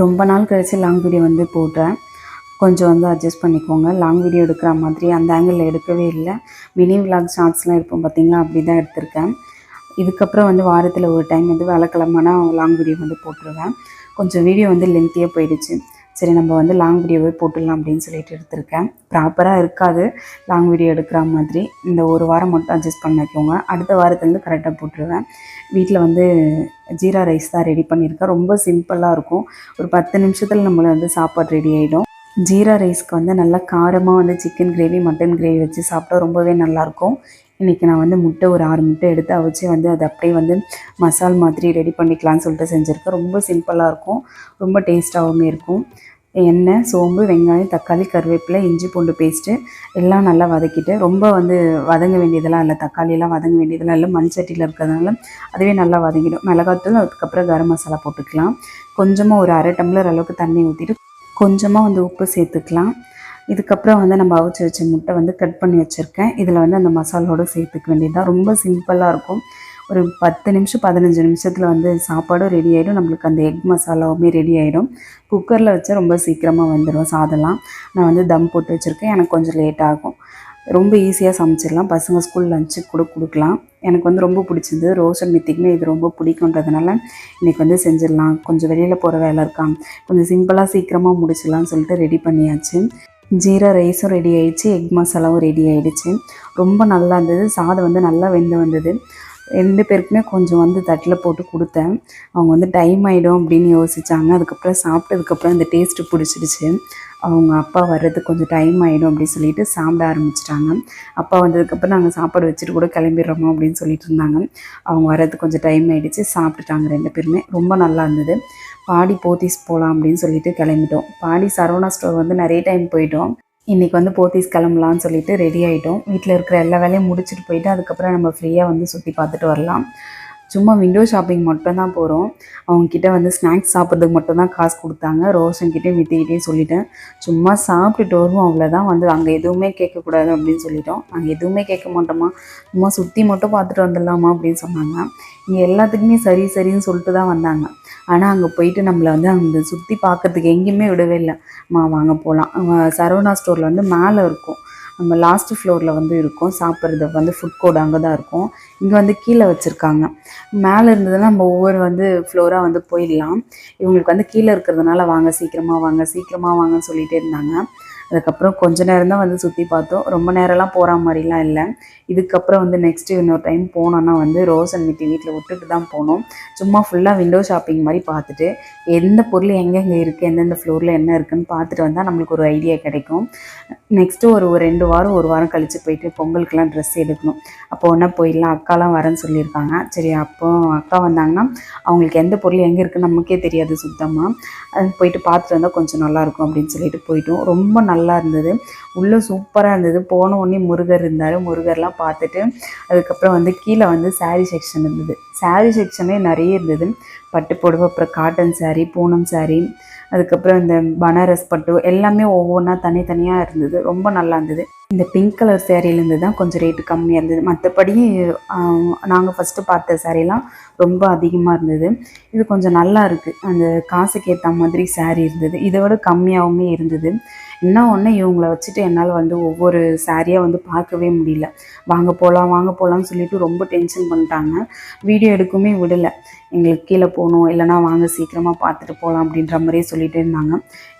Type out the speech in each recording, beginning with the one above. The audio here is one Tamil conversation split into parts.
ரொம்ப நாள் கழித்து லாங் வீடியோ வந்து போடுறேன். கொஞ்சம் வந்து அட்ஜஸ்ட் பண்ணிக்கோங்க. லாங் வீடியோ எடுக்கிற மாதிரி அந்த ஆங்கிளில் எடுக்கவே இல்லை. மினி விலாக் ஷார்ட்ஸ்லாம் இருப்போம் பார்த்திங்களா அப்படி தான் எடுத்திருக்கேன். இதுக்கப்புறம் வந்து வாரத்தில் ஒரு டைம் வந்து விளக்கிழமைனா லாங் வீடியோ வந்து போட்டுருவேன். கொஞ்சம் வீடியோ வந்து லென்த்தியாக போயிடுச்சு. சரி நம்ம வந்து லாங் வீடியோவே போட்டுடலாம் அப்படின்னு சொல்லிட்டு எடுத்திருக்கேன். ப்ராப்பராக இருக்காது. லாங் வீடியோ எடுக்கிற மாதிரி இந்த ஒரு வாரம் மட்டும் அட்ஜஸ்ட் பண்ணிக்கோங்க அடுத்த வாரத்துலேருந்து கரெக்டாக போட்டுருவேன். வீட்டில் வந்து ஜீரா ரைஸ் தான் ரெடி பண்ணியிருக்கேன். ரொம்ப சிம்பிளாக இருக்கும். ஒரு பத்து நிமிஷத்தில் நம்மளை வந்து சாப்பாடு ரெடி ஆகிடும் ஜீரா ரைஸ்க்கு வந்து நல்லா காரமாக வந்து சிக்கன் கிரேவி மட்டன் கிரேவி வச்சு சாப்பிட்டா ரொம்பவே நல்லாயிருக்கும் இன்றைக்கி நான் வந்து முட்டை ஒரு ஆறு முட்டை எடுத்து அவிச்சு வந்து அதை அப்படியே வந்து மசால் மாதிரி ரெடி பண்ணிக்கலாம்னு சொல்லிட்டு செஞ்சுருக்கேன். ரொம்ப சிம்பிளாக இருக்கும். ரொம்ப டேஸ்ட்டாகவும் இருக்கும். எண்ணெய் சோம்பு வெங்காயம் தக்காளி கருவேப்பிலை இஞ்சி பூண்டு பேஸ்ட்டு எல்லாம் நல்லா வதக்கிட்டு ரொம்ப வந்து வதங்க வேண்டியதெல்லாம் இல்லை. தக்காளியெல்லாம் வதங்க வேண்டியதெல்லாம் இல்லை. மண் சட்டியில் இருக்கிறதுனால அதுவே நல்லா வதங்கிடும். மிளகாத்தூள் அதுக்கப்புறம் கரம் மசாலா போட்டுக்கலாம். கொஞ்சமாக ஒரு அரை டம்ளர் அளவுக்கு தண்ணி ஊற்றிட்டு கொஞ்சமாக வந்து உப்பு சேர்த்துக்கலாம். இதுக்கப்புறம் வந்து நம்ம அவிச்சு வச்ச முட்டை வந்து கட் பண்ணி வச்சுருக்கேன். இதில் வந்து அந்த மசாலோடு சேர்த்துக்க வேண்டியதுதான். ரொம்ப சிம்பிளாக இருக்கும். ஒரு பத்து நிமிஷம் பதினஞ்சு நிமிஷத்தில் வந்து சாப்பாடும் ரெடி ஆகிடும் நம்மளுக்கு அந்த எக் மசாலாவுமே ரெடி ஆகிடும் குக்கரில் வச்சா ரொம்ப சீக்கிரமாக வந்துடும் சாதம்லாம். நான் வந்து தம் போட்டு வச்சுருக்கேன். எனக்கு கொஞ்சம் லேட் ஆகும். ரொம்ப ஈஸியாக சமைச்சிடலாம். பசங்க ஸ்கூல் லஞ்சு கூட கொடுக்கலாம். எனக்கு வந்து ரொம்ப பிடிச்சிருந்தது ரோஷன் மித்திக்குமே இது ரொம்ப பிடிக்குன்றதுனால இன்றைக்கி வந்து செஞ்சிடலாம். கொஞ்சம் வெளியில் போகிற வேலை இருக்கான் கொஞ்சம் சிம்பிளாக சீக்கிரமாக முடிச்சிடலாம்னு சொல்லிட்டு ரெடி பண்ணியாச்சு. ஜீரா ரைஸும் ரெடி ஆகிடுச்சு எக் மசாலாவும் ரெடி ஆகிடுச்சு ரொம்ப நல்லா இருந்தது. சாதம் வந்து நல்லா வெந்து வந்தது. ரெண்டு பேருக்குமே கொஞ்சம் வந்து தட்டில் போட்டு கொடுத்தேன். அவங்க வந்து டைம் ஆகிடும் அப்படின்னு யோசிச்சாங்க. அதுக்கப்புறம் சாப்பிட்டதுக்கப்புறம் அந்த டேஸ்ட்டு பிடிச்சிடுச்சு. அவங்க அப்பா வர்றதுக்கு கொஞ்சம் டைம் ஆகிடும் அப்படின்னு சொல்லிட்டு சாப்பிட ஆரம்பிச்சிட்டாங்க. அப்பா வந்ததுக்கப்புறம் நாங்கள் சாப்பாடு வச்சுட்டு கூட கிளம்பிடுறோமோ அப்படின்னு சொல்லிட்டு இருந்தாங்க. அவங்க வர்றதுக்கு கொஞ்சம் டைம் ஆகிடுச்சு சாப்பிட்டுட்டாங்க ரெண்டு பேருமே. ரொம்ப நல்லா இருந்தது. பாடி போத்தீஸ் போகலாம் அப்படின்னு சொல்லிட்டு கிளம்பிட்டோம். பாடி சரவணா ஸ்டோர் வந்து நிறைய டைம் போயிட்டோம். இன்றைக்கி வந்து போத்தீஸ் கிளம்பலான்னு சொல்லிட்டு ரெடி ஆகிட்டோம் வீட்டில் இருக்கிற எல்லா வேலையும் முடிச்சுட்டு போயிட்டு அதுக்கப்புறம் நம்ம ஃப்ரீயாக வந்து சுற்றி பார்த்துட்டு வரலாம். சும்மா விண்டோ ஷாப்பிங் மட்டும் தான் போகிறோம் அவங்கக்கிட்ட வந்து ஸ்நாக்ஸ் சாப்பிட்றதுக்கு மட்டும் தான் காசு கொடுத்தாங்க. ரோஷன்கிட்டே வித்திக்கிட்டே சொல்லிட்டேன். சும்மா சாப்பிட்டுட்டு வருவோம் அவ்வளோதான் வந்து அங்கே எதுவுமே கேட்கக்கூடாது அப்படின்னு சொல்லிட்டோம். நாங்கள் எதுவுமே கேட்க மாட்டோமா? சும்மா சுற்றி மட்டும் பார்த்துட்டு வந்துடலாமா அப்படின்னு சொன்னாங்க. இங்கே எல்லாத்துக்குமே சரி சரின்னு சொல்லிட்டு தான் வந்தாங்க. ஆனால் அங்கே போயிட்டு நம்மளை வந்து அங்கே சுற்றி பார்க்கறதுக்கு எங்கேயுமே விடவே இல்லை. மா வாங்க போகலாம் சரவணா ஸ்டோரில் வந்து மேலே இருக்கும். நம்ம லாஸ்ட் ஃப்ளோரில் வந்து இருக்கும். சாப்பிட்றது வந்து ஃபுட் கோட் அங்கே தான் இருக்கும். இங்கே வந்து கீழே வச்சுருக்காங்க. மேலே இருந்ததுன்னா நம்ம ஒவ்வொரு வந்து ஃப்ளோராக வந்து போயிடலாம். இவங்களுக்கு வந்து கீழே இருக்கிறதுனால வாங்க சீக்கிரமாக வாங்க சீக்கிரமாக வாங்கன்னு சொல்லிகிட்டே இருந்தாங்க. அதுக்கப்புறம் கொஞ்ச நேரம் தான் வந்து சுற்றி பார்த்தோம். ரொம்ப நேரம்லாம் போகிற மாதிரிலாம் இல்லை. இதுக்கப்புறம் வந்து நெக்ஸ்ட்டு இன்னொரு டைம் போனோன்னா வந்து ரோஸ் அண்ட் மிட்டி வீட்டில் விட்டுட்டு தான் போனோம். சும்மா ஃபுல்லாக விண்டோ ஷாப்பிங் மாதிரி பார்த்துட்டு எந்த பொருள் எங்கெங்கே இருக்குது எந்தெந்த ஃப்ளோரில் என்ன இருக்குதுன்னு பார்த்துட்டு வந்தால் நம்மளுக்கு ஒரு ஐடியா கிடைக்கும். நெக்ஸ்ட்டு ஒரு ரெண்டு வாரம் ஒரு வாரம் கழித்து போயிட்டு பொங்கலுக்கெல்லாம் ட்ரெஸ் எடுக்கணும். அப்போ ஒன்றா போயிடலாம் அக்காலாம் வரேன்னு சொல்லியிருக்காங்க. சரி அப்போ அக்கா வந்தாங்கன்னா அவங்களுக்கு எந்த பொருள் எங்கே இருக்குன்னு நமக்கே தெரியாது சுத்தமாக அது போயிட்டு பார்த்துட்டு வந்தால் கொஞ்சம் நல்லாயிருக்கும் அப்படின்னு சொல்லிட்டு போயிட்டோம். ரொம்ப நல்லா நல்லா இருந்தது. உள்ளே சூப்பராக இருந்தது. போன உடனே முருகர் இருந்தார். முருகர்லாம் பார்த்துட்டு அதுக்கப்புறம் வந்து கீழே வந்து சாரீ செக்ஷன் இருந்தது. சாரீ செக்ஷனே நிறைய இருந்தது. பட்டு புடவை அப்புறம் காட்டன் சாரீ பூனம் சாரீ அதுக்கப்புறம் இந்த பனாரஸ் பட்டு எல்லாமே ஒவ்வொன்றா தனித்தனியாக இருந்தது. ரொம்ப நல்லா இருந்தது. இந்த பிங்க் கலர் சேரீலேருந்து தான் கொஞ்சம் ரேட்டு கம்மியாக இருந்தது. மற்றபடி நாங்கள் ஃபஸ்ட்டு பார்த்த சாரீலாம் ரொம்ப அதிகமாக இருந்தது. இது கொஞ்சம் நல்லா இருக்குது அந்த காசுக்கு ஏற்ற மாதிரி சாரீ இருந்தது. இதை விட கம்மியாகவுமே இருந்தது. இன்னும் ஒன்று இவங்கள வச்சுட்டு என்னால் வந்து ஒவ்வொரு சாரியாக வந்து பார்க்கவே முடியல. வாங்க போகலாம் வாங்க போகலான்னு சொல்லிட்டு ரொம்ப டென்ஷன் பண்ணிட்டாங்க. வீடியோ எடுக்கவுமே விடலை. எங்களுக்கு கீழே போகணும் இல்லைனா வாங்க சீக்கிரமாக பார்த்துட்டு போகலாம் அப்படின்ற மாதிரியே சொல்லிட்டு இருந்தாங்க.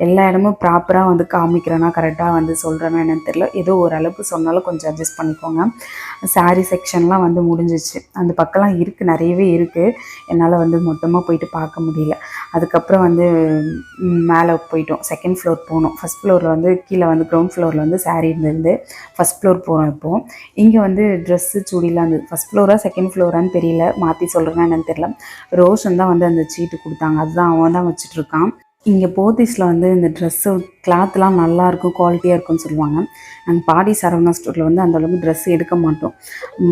எல்லா இடமும் ப்ராப்பராக வந்து காமிக்கிறேன்னா கரெக்டாக வந்து சொல்கிறேன்னா என்னன்னு தெரியல. ஏதோ ஓரளவுக்கு சொன்னாலும் கொஞ்சம் அட்ஜஸ்ட் பண்ணிக்கோங்க. சாரீ செக்ஷன்லாம் வந்து முடிஞ்சிச்சு. அந்த பக்கம்லாம் இருக்குது நிறையவே இருக்குது என்னால் வந்து மொத்தமாக போயிட்டு பார்க்க முடியல. அதுக்கப்புறம் வந்து மேலே போயிட்டோம். செகண்ட் ஃப்ளோர் போனோம். ஃபஸ்ட் ஃப்ளோரில் வந்து கீழே வந்து கிரவுண்ட் ஃப்ளோரில் வந்து saree இருந்திருந்து ஃபஸ்ட் ஃப்ளோர் போகிறோம் இப்போது இங்கே வந்து ட்ரெஸ்ஸு சுடிலாம் இருந்தது. ஃபஸ்ட் ஃப்ளோரா செகண்ட் ஃப்ளோரான்னு தெரியல. மாற்றி சொல்கிறேன்னா என்னன்னு தெரியல. ரோஷன் தான் வந்து அந்த சீட்டு கொடுத்தாங்க. அதுதான் அவன் தான் வச்சுட்டு இருக்கான். இங்கே போத்தீஸில் வந்து இந்த ட்ரெஸ்ஸு கிளாத்லாம் நல்லாயிருக்கும் குவாலிட்டியாக இருக்கும்னு சொல்லுவாங்க. நாங்கள் பாடி சரவணா ஸ்டோரில் வந்து அந்த அளவுக்கு ட்ரெஸ் எடுக்க மாட்டோம்.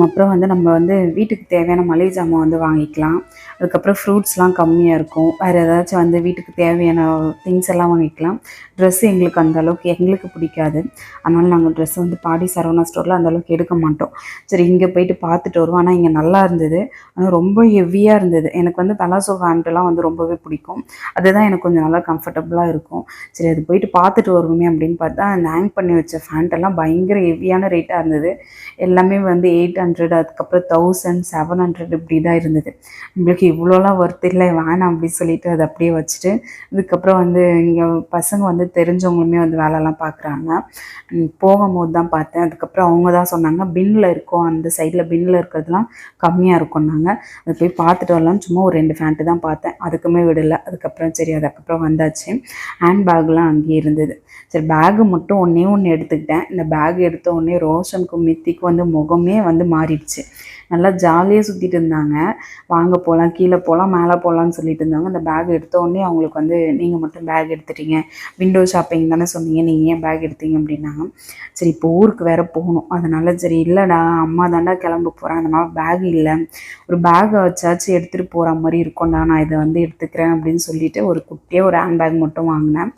அப்புறம் வந்து நம்ம வந்து வீட்டுக்கு தேவையான மளிகை ஜாமான் வந்து வாங்கிக்கலாம். அதுக்கப்புறம் ஃப்ரூட்ஸ்லாம் கம்மியாக இருக்கும். வேறு ஏதாச்சும் வந்து வீட்டுக்கு தேவையான திங்ஸ் எல்லாம் வாங்கிக்கலாம். ட்ரெஸ்ஸு எங்களுக்கு அந்தளவுக்கு எங்களுக்கு பிடிக்காது. அதனால் நாங்கள் ட்ரெஸ் வந்து பாடி சரவணா ஸ்டோரில் அந்த அளவுக்கு எடுக்க மாட்டோம். சரி இங்கே போயிட்டு பார்த்துட்டு வருவோம். ஆனால் இங்கே நல்லா இருந்தது. ஆனால் ரொம்ப ஹெவியாக இருந்தது. எனக்கு வந்து பலாசோ ஃபேண்ட்டெல்லாம் வந்து ரொம்பவே பிடிக்கும். அதுதான் எனக்கு கொஞ்சம் நல்லா கம்ஃபர்டபுளாக இருக்கும். சரி அது போயிட்டு பார்த்துட்டு வருவோமே அப்படின்னு பார்த்தா அந்த ஹேங் பண்ணி வச்ச ஃபேண்ட்டெல்லாம் பயங்கர ஹெவியான ரேட்டாக இருந்தது. எல்லாமே வந்து எயிட் ஹண்ட்ரட் அதுக்கப்புறம் தௌசண்ட் செவன் ஹண்ட்ரட் இப்படி தான் இருந்தது. நம்மளுக்கு இவ்வளோலாம் ஒர்த் இல்லை வேணாம் அப்படின்னு சொல்லிட்டு அதை அப்படியே வச்சுட்டு இதுக்கப்புறம் வந்து இங்கே பசங்க வந்து தெரிஞ்சவங்களுமே வந்து வேலைலாம் பார்க்குறாங்க. போகும்போது தான் பார்த்தேன். அதுக்கப்புறம் அவங்க தான் சொன்னாங்க பின்னில் இருக்கும். அந்த சைடில் பின்னில் இருக்கிறதுலாம் கம்மியாக இருக்கும்னாங்க. அதை போய் பார்த்துட்டு வரலாம் சும்மா ஒரு ரெண்டு ஃபேண்ட்டு தான் பார்த்தேன். அதுக்குமே விடலை. அதுக்கப்புறம் சரி அதுக்கப்புறம் வந்தாச்சு. ஹேண்ட் பேக்லாம் அங்கேயே இருந்தது. சரி பேகு மட்டும் ஒன்றே ஒன்று எடுத்துக்கிட்டேன். இந்த பேக் எடுத்த உடனே ரோஷனுக்கும் மித்திக்கும் வந்து முகமே வந்து மாறிடுச்சு. நல்லா ஜாலியாக சுற்றிட்டு இருந்தாங்க. வாங்க போகலாம் கீழே போகலாம் மேலே போகலான்னு சொல்லிட்டு இருந்தாங்க. அந்த பேக் எடுத்த உடனே அவங்களுக்கு வந்து நீங்கள் மட்டும் பேக் எடுத்துட்டீங்க. விண்டோ ஷாப்பிங் தானே சொன்னீங்க. நீங்கள் ஏன் பேக் எடுத்தீங்க? அப்படின்னாங்க. சரி இப்போ ஊருக்கு வேறு போகணும். அதனால சரி இல்லைடா அம்மா தாண்டா கிளம்ப போகிறேன் அதனால் பேக் இல்லை. ஒரு பேக்கை வச்சாச்சும் எடுத்துகிட்டு போகிற மாதிரி இருக்கும்டா. நான் இதை வந்து எடுத்துக்கிறேன் அப்படின்னு சொல்லிட்டு ஒரு குட்டியாக ஒரு ஹேண்ட் பேக் மட்டும் வாங்கினேன்.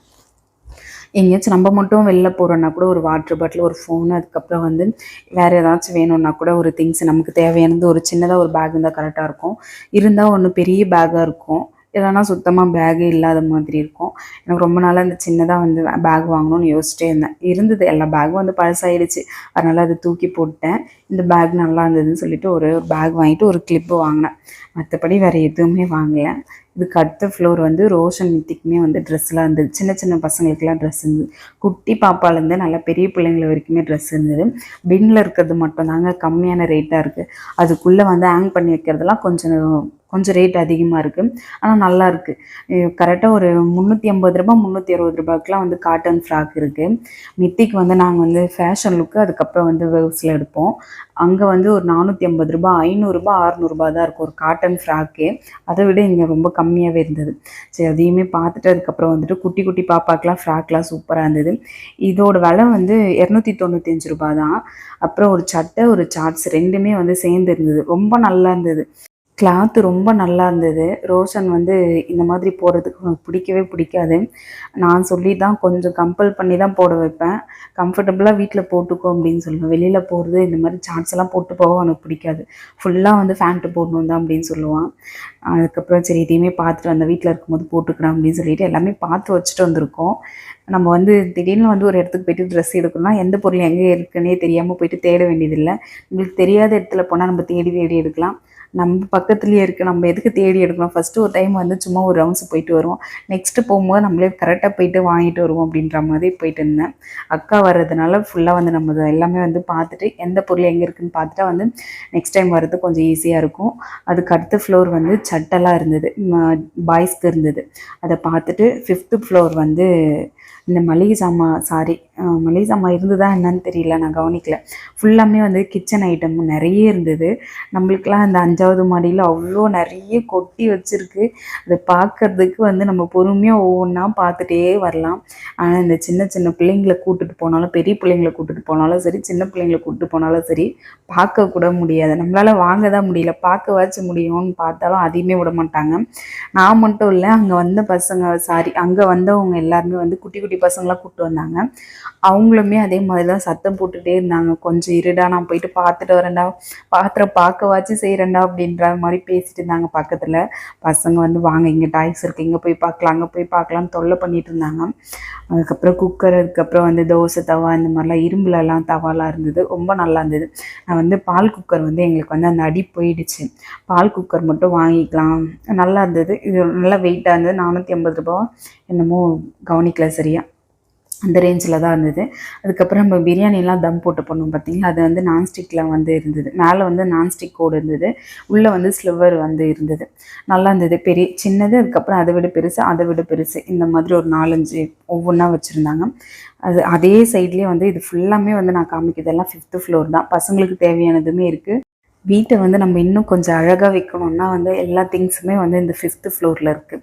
எங்கேயாச்சும் நம்ம மட்டும் வெளில போகிறோன்னா கூட ஒரு வாட்டர் பாட்டில் ஒரு ஃபோனு அதுக்கப்புறம் வந்து வேறு ஏதாச்சும் வேணும்னா கூட ஒரு திங்ஸ் நமக்கு தேவையானது ஒரு சின்னதாக ஒரு பேக் இருந்தால் கரெக்டாக இருக்கும். இருந்தால் ஒன்று பெரிய பேக்காக இருக்கும். இல்லைன்னா சுத்தமாக பேகு இல்லாத மாதிரி இருக்கும். எனக்கு ரொம்ப நாளாக அந்த சின்னதாக வந்து பேக் வாங்கணும்னு யோசிச்சிட்டே இருந்தேன். இருந்தது. எல்லா பேகும் வந்து பழசாயிடுச்சு. அதனால் அதை தூக்கி போட்டேன் இந்த பேக் நல்லா இருந்ததுன்னு சொல்லிட்டு ஒரு பேக் வாங்கிட்டு ஒரு கிளிப்பு வாங்கினேன். மற்றபடி வேறு எதுவுமே வாங்கலை. இதுக்கு அடுத்த ஃப்ளோர் வந்து ரோஷன் நித்திக்குமே வந்து ட்ரெஸ்லாம் இருந்தது. சின்ன சின்ன பசங்களுக்குலாம் ட்ரெஸ் இருந்தது. குட்டி பாப்பாலேருந்து நல்லா பெரிய பிள்ளைங்கள வரைக்குமே ட்ரெஸ் இருந்தது. பின்னில் இருக்கிறது மட்டும் தாங்க கம்மியான ரேட்டாக இருக்குது அதுக்குள்ளே வந்து ஹேங் பண்ணி வைக்கிறதெல்லாம் கொஞ்சம் கொஞ்சம் ரேட் அதிகமாக இருக்குது ஆனால் நல்லா இருக்குது கரெக்டாக ஒரு முந்நூற்றி ஐம்பது ரூபாய் முந்நூற்றி அறுபது ரூபாய்க்குலாம் வந்து காட்டன் ஃப்ராக் இருக்குது மித்திக்கு வந்து நாங்கள் வந்து ஃபேஷன் லுக்கு அதுக்கப்புறம் வந்து வேவ்ஸில் எடுப்போம். அங்கே வந்து ஒரு நானூற்றி ஐம்பது ரூபாய் ஐநூறுரூபா அறநூறுபா தான் இருக்கும். ஒரு காட்டன் ஃப்ராக்கே அதை விட இங்கே ரொம்ப கம்மியாகவே இருந்தது. சரி அதையுமே பார்த்துட்டு அதுக்கப்புறம் வந்துட்டு குட்டி குட்டி பாப்பாக்கெலாம் ஃப்ராக்லாம் சூப்பராக இருந்தது. இதோட விலை வந்து இரநூத்தி தொண்ணூத்தஞ்சு ரூபா தான். அப்புறம் ஒரு சட்டை ஒரு சார்ட்ஸ் ரெண்டுமே வந்து சேர்ந்து இருந்தது. ரொம்ப நல்லா இருந்தது. கிளாத்து ரொம்ப நல்லா இருந்தது. ரோஷன் வந்து இந்த மாதிரி போடுறதுக்கு உனக்கு பிடிக்கவே பிடிக்காது. நான் சொல்லி தான் கொஞ்சம் கம்பல் பண்ணி தான் போட வைப்பேன். கம்ஃபர்டபுளாக வீட்டில் போட்டுக்கோ அப்படின்னு சொல்லுவேன். வெளியில் போகிறது இந்த மாதிரி சார்ட்ஸ் எல்லாம் போட்டு போக அவனுக்கு பிடிக்காது. ஃபுல்லாக வந்து ஃபேண்ட்டு போடணும் தான் அப்படின்னு சொல்லுவான். அதுக்கப்புறம் சரி இதையுமே பார்த்துட்டு அந்த வீட்டில் இருக்கும்போது போட்டுக்கலாம் அப்படின்னு சொல்லிட்டு எல்லாமே பார்த்து வச்சுட்டு வந்திருக்கோம். நம்ம வந்து திடீர்னு வந்து ஒரு இடத்துக்கு போயிட்டு ட்ரெஸ் எடுக்கணும்னா எந்த பொருள் எங்கே இருக்குன்னே தெரியாமல் போயிட்டு தேட வேண்டியதில்லை. உங்களுக்கு தெரியாத இடத்துல போனால் நம்ம தேடி தேடி எடுக்கலாம். நம்ம பக்கத்துலேயே இருக்குது நம்ம எதுக்கு தேடி எடுக்கணும்? ஃபஸ்ட்டு ஒரு டைம் வந்து சும்மா ஒரு ரவுண்ட்ஸ் போயிட்டு வருவோம். நெக்ஸ்ட்டு போகும்போது நம்மளே கரெக்டாக போயிட்டு வாங்கிட்டு வருவோம் அப்படின்ற மாதிரி போயிட்டு இருந்தேன். அக்கா வர்றதுனால ஃபுல்லாக வந்து நம்ம எல்லாமே வந்து பார்த்துட்டு எந்த பொருள் எங்கே இருக்குதுன்னு பார்த்துட்டா வந்து நெக்ஸ்ட் டைம் வர்றது கொஞ்சம் ஈஸியாக இருக்கும். அதுக்கு அடுத்த ஃப்ளோர் வந்து சட்டெல்லாம் இருந்தது. பாய்ஸ்க்கு இருந்தது. அதை பார்த்துட்டு ஃபிஃப்த்து ஃப்ளோர் வந்து இந்த மளிகை சாமான் சாரி மளிகை சாமான் இருந்ததா என்னன்னு தெரியல நான் கவனிக்கல. ஃபுல்லாமே வந்து கிச்சன் ஐட்டம் நிறைய இருந்தது. நம்மளுக்கெல்லாம் அந்த அஞ்சாவது மாடியில் அவ்வளோ நிறைய கொட்டி வச்சுருக்கு. அதை பார்க்கறதுக்கு வந்து நம்ம பொறுமையாக ஒவ்வொன்றா பார்த்துட்டே வரலாம். ஆனால் இந்த சின்ன சின்ன பிள்ளைங்களை கூட்டிட்டு போனாலும் பெரிய பிள்ளைங்களை கூட்டிட்டு போனாலும் சரி சின்ன பிள்ளைங்களை கூட்டிட்டு போனாலும் சரி பார்க்க கூட முடியாது. நம்மளால் வாங்க தான் முடியல. பார்க்க வச்சு முடியும்னு பார்த்தாலும் அதையுமே விட மாட்டாங்க. நான் மட்டும் இல்லை அங்கே வந்த பசங்க சாரி அங்கே வந்தவங்க எல்லாருமே வந்து குட்டி குட்டி பசங்களாம் கூப்பிட்டு வந்தாங்க. அவங்களுமே அதே மாதிரி தான் சத்தம் போட்டுகிட்டே இருந்தாங்க. கொஞ்சம் இருடா நான் போயிட்டு பார்த்துட்டு வரேன்டா பாத்திரம் பார்க்கவாச்சும் செய்கிறேன்டா அப்படின்ற மாதிரி பேசிட்டு இருந்தாங்க பக்கத்தில். பசங்க வந்து வாங்க இங்கே டாய்ஸ் இருக்குது இங்கே போய் பார்க்கலாம் அங்கே போய் பார்க்கலாம்னு தொல்லை பண்ணிட்டு இருந்தாங்க. அதுக்கப்புறம் குக்கர் அதுக்கப்புறம் வந்து தோசை தவா இந்த மாதிரிலாம் இரும்புலலாம் தவாலாம் இருந்தது. ரொம்ப நல்லா இருந்தது. நான் வந்து பால் குக்கர் வந்து எங்களுக்கு வந்து அந்த அடி போயிடுச்சு. பால் குக்கர் மட்டும் வாங்கிக்கலாம். நல்லா இருந்தது. இது நல்லா வெயிட்டாக இருந்தது. நானூற்றி ஐம்பது ரூபா என்னமோ கவனிக்கல சரியாக அந்த ரேஞ்சில் தான் இருந்தது. அதுக்கப்புறம் நம்ம பிரியாணிலாம் தம் போட்டு பண்ணோம் பார்த்தீங்களா அது வந்து நான்ஸ்டிக்கில் வந்து இருந்தது. மேலே வந்து நான்ஸ்டிக் கோடு இருந்தது. உள்ளே வந்து ஸ்லிவர் வந்து இருந்தது. நல்லா இருந்தது. பெரிய சின்னது அதுக்கப்புறம் அதை விட பெருசு அதை விட பெருசு. இந்த மாதிரி ஒரு நாலஞ்சு ஒவ்வொன்றா வச்சுருந்தாங்க. அது அதே சைட்லேயே வந்து இது ஃபுல்லாமே வந்து நான் காமிக்கிறதெல்லாம் ஃபிஃப்த்து ஃப்ளோர் தான். பசங்களுக்கு தேவையானதுமே இருக்குது வீட்டை வந்து நம்ம இன்னும் கொஞ்சம் அழகாக வைக்கணும்னா வந்து எல்லா திங்ஸுமே வந்து இந்த ஃபிஃப்த்து ஃப்ளோரில் இருக்குது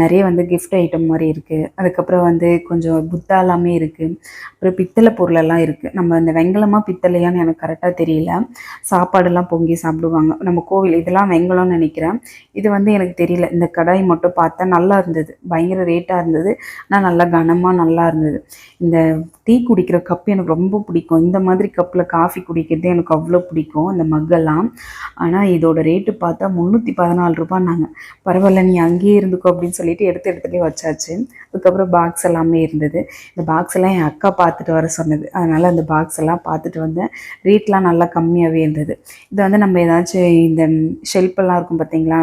நிறைய வந்து கிஃப்ட் ஐட்டம் மாதிரி இருக்குது அதுக்கப்புறம் வந்து கொஞ்சம் புத்தா எல்லாமே இருக்குது அப்புறம் பித்தளை பொருளெல்லாம் இருக்குது நம்ம இந்த வெங்கலமாக பித்தளையான்னு எனக்கு கரெக்டாக தெரியல. சாப்பாடெல்லாம் பொங்கி சாப்பிடுவாங்க. நம்ம கோவில் இதெல்லாம் வெங்கலம்னு நினைக்கிறேன். இது வந்து எனக்கு தெரியல. இந்த கடாய் மட்டும் பார்த்தா நல்லா இருந்தது. பயங்கர ரேட்டாக இருந்தது. ஆனால் நல்லா கனமாக நல்லா இருந்தது. இந்த டீ குடிக்கிற கப் எனக்கு ரொம்ப பிடிக்கும். இந்த மாதிரி கப்பில் காஃபி குடிக்கிறது எனக்கு அவ்வளோ பிடிக்கும். இந்த மக்கெல்லாம் ஆனால் இதோட ரேட்டு பார்த்தா முந்நூற்றி பதினாலு ரூபான்னாங்க. பரவாயில்ல நீ அங்கேயே இருந்துக்கோ அப்படின்னு சொல்லிட்டு எடுத்து எடுத்துகிட்டே வச்சாச்சு. அதுக்கப்புறம் பாக்ஸ் எல்லாமே இருந்தது. இந்த பாக்ஸ் எல்லாம் என் அக்கா பார்த்துட்டு வர சொன்னது. அதனால் அந்த பாக்ஸ் எல்லாம் பார்த்துட்டு வந்தேன். ரேட்லாம் நல்லா கம்மியாகவே இருந்தது. இதை வந்து நம்ம ஏதாச்சும் இந்த ஷெல்ஃபெல்லாம் இருக்கும் பார்த்தீங்களா?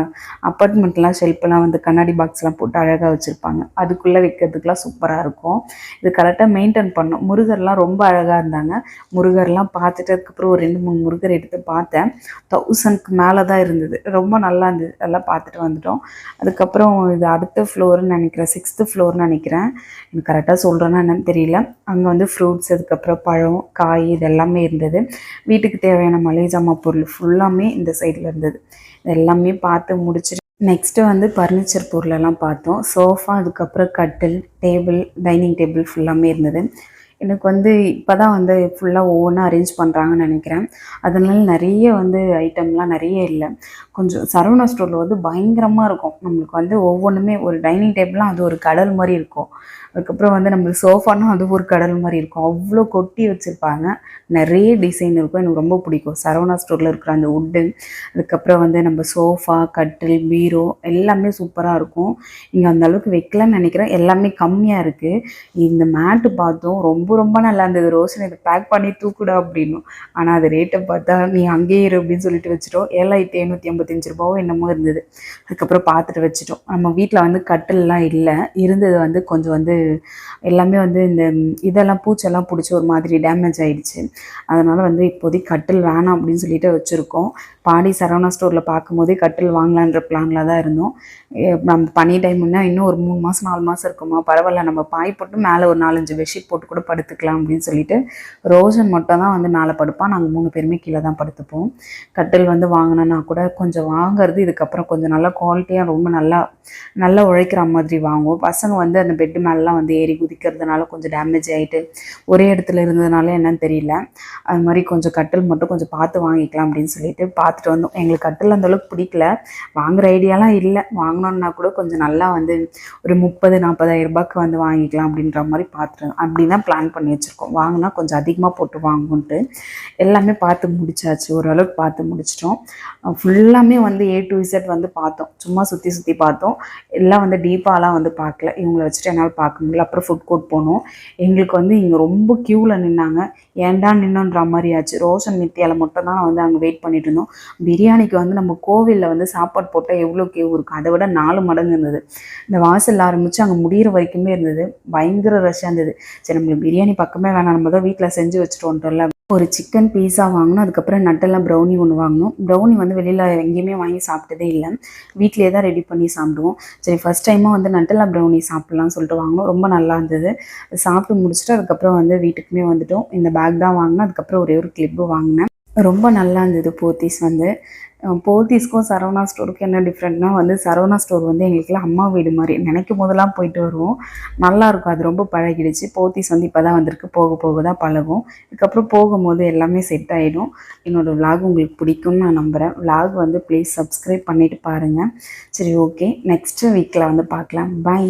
அப்பார்ட்மெண்ட்லாம் ஷெல்ஃபெல்லாம் வந்து கண்ணாடி பாக்ஸ்லாம் போட்டு அழகாக வச்சுருப்பாங்க. அதுக்குள்ளே வைக்கிறதுக்குலாம் சூப்பராக இருக்கும். இது கரெக்டாக மெயின்டைன் பண்ணோம். முருகர்லாம் ரொம்ப அழகாக இருந்தாங்க. முருகர்லாம் பார்த்துட்டு அதுக்கப்புறம் ஒரு ரெண்டு மூணு முருகர் எடுத்து பார்த்தேன். தௌசண்ட்க்கு மேலே தான் இருந்தது. ரொம்ப நல்லா இருந்தது. எல்லாம் பார்த்துட்டு வந்துட்டோம். அதுக்கப்புறம் இது அடுத்த ஃப்ளோர்னு நினைக்கிறேன். சிக்ஸ்த்து ஃப்ளோர்னு நினைக்கிறேன். எனக்கு கரெக்டாக சொல்கிறேன்னா என்னன்னு தெரியல. அங்கே வந்து ஃப்ரூட்ஸ் அதுக்கப்புறம் பழம் காய் இதெல்லாமே இருந்தது. வீட்டுக்கு தேவையான மளிகை ஜாமான் பொருள் ஃபுல்லாமே இந்த சைடில் இருந்தது. இது எல்லாமே பார்த்து முடிச்சுட்டு நெக்ஸ்ட்டு வந்து பர்னிச்சர் பொருளெல்லாம் பார்த்தோம். சோஃபா அதுக்கப்புறம் கட்டில் டேபிள் டைனிங் டேபிள் ஃபுல்லாமே இருந்தது. எனக்கு வந்து இப்போ தான் வந்து ஃபுல்லாக ஒவ்வொன்றா அரேஞ்ச் பண்ணுறாங்கன்னு நினைக்கிறேன். அதனால நிறைய வந்து ஐட்டம்லாம் நிறைய இல்லை. கொஞ்சம் சரவணா ஸ்டோரில் வந்து பயங்கரமாக இருக்கும். நம்மளுக்கு வந்து ஒவ்வொன்றுமே ஒரு டைனிங் டேபிள்லாம் அது ஒரு கடல் மாதிரி இருக்கும். அதுக்கப்புறம் வந்து நம்மளுக்கு சோஃபானா அது ஒரு கடல் மாதிரி இருக்கும். அவ்வளோ கொட்டி வச்சுருப்பாங்க. நிறைய டிசைன் இருக்கும். எனக்கு ரொம்ப பிடிக்கும். சரவணா ஸ்டோரில் இருக்கிற அந்த உட்டு அதுக்கப்புறம் வந்து நம்ம சோஃபா கட்டில் பீரோ எல்லாமே சூப்பராக இருக்கும். இங்கே அந்த அளவுக்கு வைக்கலன்னு நினைக்கிறேன். எல்லாமே கம்மியாக இருக்குது இந்த மேட்டு பார்த்தோம். ரொம்ப ரொம்ப நல்லா இருந்தது. ரோஷன் இதை பேக் பண்ணி தூக்குடா அப்படின்னும் ஆனால் அது ரேட்டை பார்த்தா நீ அங்கேயே இரு அப்படின்னு சொல்லிட்டு வச்சுட்டோம். ஏழாயிரத்தி ஐநூற்றி ஐம்பத்தஞ்சு ரூபாவோ என்னமோ இருந்தது. அதுக்கப்புறம் பார்த்துட்டு வச்சுட்டோம். நம்ம வீட்டில் வந்து கட்டிலெலாம் இல்லை. இருந்தது வந்து கொஞ்சம் வந்து எல்லாமே வந்து இந்த இதெல்லாம் பூச்செல்லாம் பிடிச்சி ஒரு மாதிரி டேமேஜ் ஆகிடுச்சு அதனால் வந்து இப்போதைக்கு கட்டில் வேணாம் அப்படின்னு சொல்லிட்டு வச்சுருக்கோம். பாடி சரவணா ஸ்டோரில் பார்க்கும்போதே கட்டில் வாங்கலான்ற பிளானில் தான் இருந்தோம். நம்ம பனி டைம்னா இன்னும் ஒரு மூணு மாதம் நாலு மாதம் இருக்குமா? பரவாயில்ல நம்ம பாய் போட்டு மேலே ஒரு நாலஞ்சு பெட்ஷீட் போட்டு கூட படுத்துக்கலாம் அப்படின்னு சொல்லிட்டு ரோஷன் மட்டும் தான் வந்து மேலே படுப்பான். நாங்கள் மூணு பேருமே கீழே தான் படுத்துப்போம். கட்டில் வந்து வாங்கினேன்னா கூட கொஞ்சம் வாங்குறது இதுக்கப்புறம் கொஞ்சம் நல்லா குவாலிட்டியாக ரொம்ப நல்லா நல்லா உழைக்கிற மாதிரி வாங்குவோம். பசங்க வந்து அந்த பெட்டு மேலெலாம் வந்து ஏறி குதிக்கிறதுனால கொஞ்சம் டேமேஜ் ஆகிட்டு ஒரே இடத்துல இருந்ததுனால என்னன்னு தெரியல. அது மாதிரி கொஞ்சம் கட்டில் மட்டும் கொஞ்சம் பார்த்து வாங்கிக்கலாம் அப்படின்னு சொல்லிட்டு பார்த்துட்டு வந்தோம். எங்களுக்கு கட்டில் அந்தளவுக்கு பிடிக்கல. வாங்குகிற ஐடியாலாம் இல்லை. வாங்க வாங்கினோன்னா கூட கொஞ்சம் நல்லா வந்து ஒரு முப்பது நாற்பதாயிரம் ரூபாய்க்கு வந்து வாங்கிக்கலாம் அப்படின்ற மாதிரி பார்த்துருவேன் அப்படி தான் பிளான் பண்ணி வச்சுருக்கோம். வாங்கினா கொஞ்சம் அதிகமாக போட்டு வாங்குன்ட்டு எல்லாமே பார்த்து முடிச்சாச்சு. ஓரளவுக்கு பார்த்து முடிச்சிட்டோம். ஃபுல்லாமே வந்து ஏ டு இசட் வந்து பார்த்தோம். சும்மா சுற்றி சுற்றி பார்த்தோம். எல்லாம் வந்து டீப்பாலாம் வந்து பார்க்கல. இவங்கள வச்சுட்டு என்னால் பார்க்க முடியல. அப்புறம் ஃபுட் கோர்ட் போனோம். எங்களுக்கு வந்து இங்கே ரொம்ப க்யூவில் நின்னாங்க. ஏன்டா நின்னோன்ற மாதிரி ஆச்சு. ரோஷன் நித்தியால மட்டும் தான் வந்து அங்கே வெயிட் பண்ணிட்டு இருந்தோம். பிரியாணிக்கு வந்து நம்ம கோவிலில் வந்து சாப்பாடு போட்டால் எவ்வளோ க்யூ இருக்கும்? அதை விட நாலு மடங்கு இருந்தது. இந்த வாசல் ஆரம்பித்து அங்கே முடிகிற வரைக்குமே இருந்தது. பயங்கர ரஷ்ஷாக இருந்தது. சரி நம்மளுக்கு பிரியாணி பக்கமே வேணாம். நம்ம தான் வீட்டில் செஞ்சு வச்சுட்டு ஒரு சிக்கன் பீஸா வாங்கினோம். அதுக்கப்புறம் நட்டெல்லாம் ப்ரௌனி ஒன்று வாங்கினோம். ப்ரௌனி வந்து வெளியில் எங்கேயுமே வாங்கி சாப்பிட்டதே இல்லை. வீட்லேயே தான் ரெடி பண்ணி சாப்பிடுவோம். சரி ஃபஸ்ட் டைமாக வந்து நட்டெல்லா ப்ரௌனி சாப்பிட்லாம்னு சொல்லிட்டு வாங்கினோம். ரொம்ப நல்லா இருந்தது. சாப்பிட்டு முடிச்சுட்டு அதுக்கப்புறம் வந்து வீட்டுக்குமே வந்துட்டோம். இந்த பேக் தான் வாங்கினேன். அதுக்கப்புறம் ஒரே ஒரு கிளிப்பு வாங்கினேன். ரொம்ப நல்லா இருந்தது போத்தீஸ் வந்து. அஹ் போத்தீஸ்க்கும் சரவணா ஸ்டோருக்கும் என்ன டிஃப்ரெண்ட்னா வந்து சரவணா ஸ்டோர் வந்து எங்களுக்குலாம் அம்மா வீடு மாதிரி நினைக்கும் போதெல்லாம் போயிட்டு வருவோம். நல்லா இருக்கும். அது ரொம்ப பழகிடுச்சு. போத்தீஸ் வந்து இப்போ தான் வந்திருக்கு. போக போக தான் பழகும். இதுக்கப்புறம் போகும்போது எல்லாமே செட் ஆகிடும் என்னோட விலாக் உங்களுக்கு பிடிக்கும்னு நான் நம்புகிறேன் விலாக் வந்து ப்ளீஸ் சப்ஸ்கிரைப் பண்ணிவிட்டு பாருங்கள் சரி ஓகே நெக்ஸ்ட்டு வீக்கில் வந்து பார்க்கலாம். பை